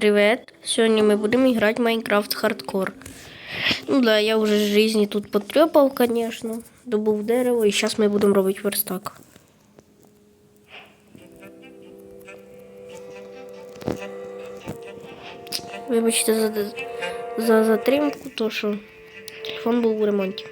Привет! Сьогодні ми будемо грати в Майнкрафт Хардкор. Ну да, я вже з жизни тут потрепав, конечно. Добув дерево, і зараз ми будемо робити верстак. Вибачте за, за затримку, то що телефон був у ремонті.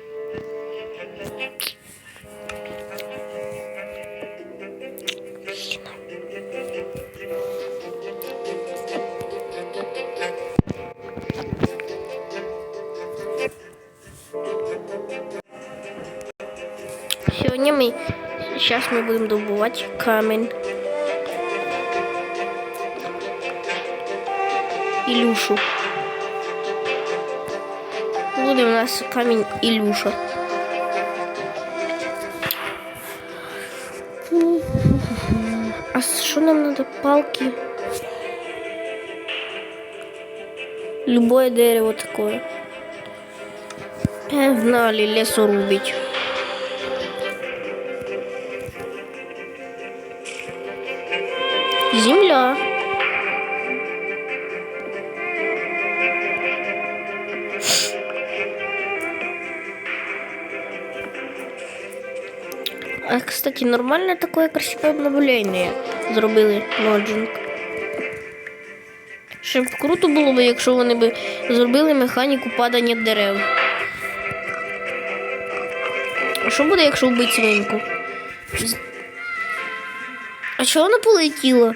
Сьогодні ми зараз ми будемо добувати камінь. Ілюшу. Буде у нас камінь Ілюша. А що нам треба? Палки? Любое дерево такое. Погнали лесо рубить. Земля. А, кстати, нормально такое красивое обновлення зробили моджинг. Ще б круто було б, якщо вони б зробили механіку падання дерев. А що буде, якщо вбити свинку? А чого вона полетіла?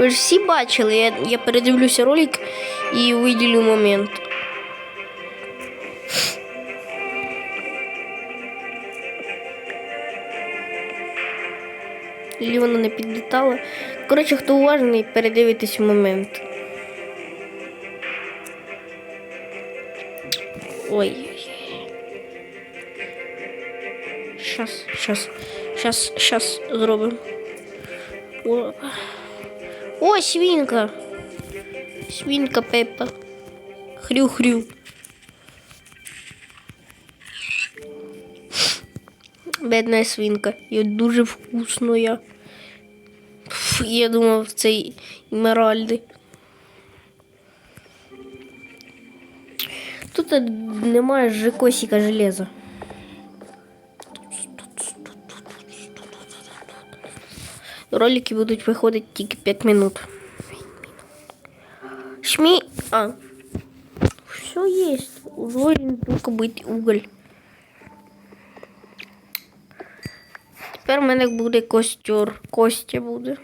Ви ж всі бачили, я, я передивлюся ролик і виділю момент. Ілі вона не підлітала. Коротше, хто уважний, передивитись момент. Ой. Щас, щас, щас, щас зробимо. О, О свинка. Свинка Пеппа. Хрю-хрю. Бедная свинка. І дуже вкусно я. Я думав, це емеральди. Тут немає ж косика железа. Ролики будуть виходити тільки 5 минут. Шмі. А. Все есть. Должен только быть уголь. Тепер в мене буде костер. Костя буде.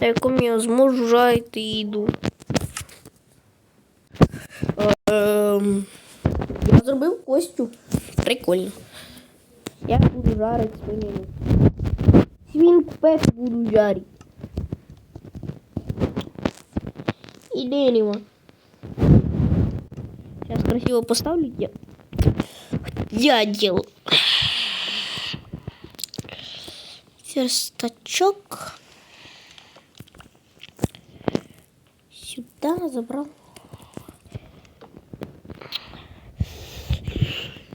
На якому я зможу жарити їду. Ем, я зробив костю. Прикольно. Я буду жарити свинину. Свинку пеп буду жарити. І дерево. Сейчас красиво поставлю. Я, я делал. Верстачок. Сюда забрал.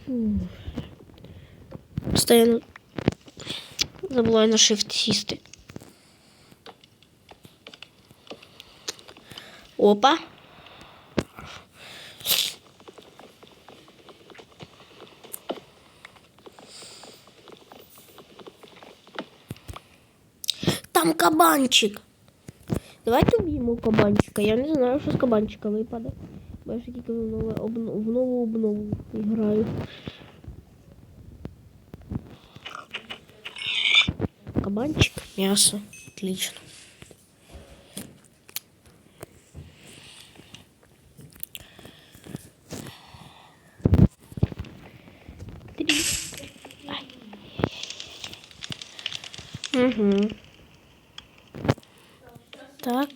М. Забываю на shift сісти. Опа. Там кабанчик. Давайте уб'ємо кабанчика. Я не знаю, що з кабанчика випаде. Бо я тільки в нову обнову, в нову обнову граю. Кабанчик, м'ясо. Отлично. Три. Угу. Так.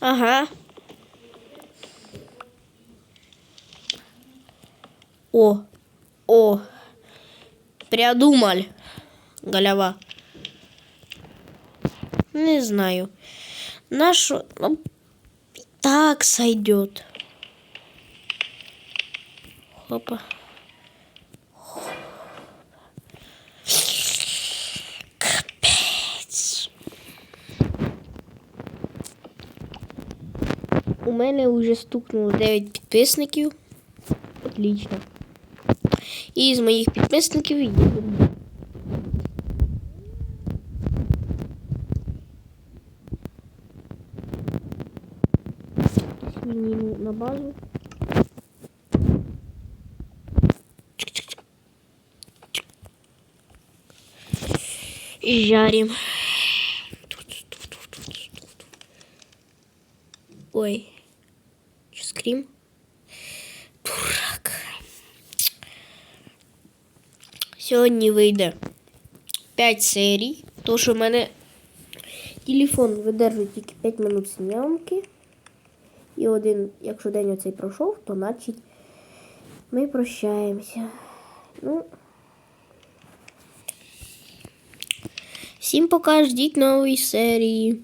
Ага. О, о, придумали. Голова. Не знаю. Нашу... Ну, так сойдет. Хопа. Капец. у мене вже стукнуло 9 підписників. Отлично. І з моїх підписників є. Свинину на базу. І жарим. Ой. Що скрім? Дурак. Сьогодні вийде 5 серій. То, що в мене телефон видержує тільки 5 минут зйомки. І один, якщо день оцей пройшов, то значить ми прощаємося. Ну. Всім пока, ждіть нової серії.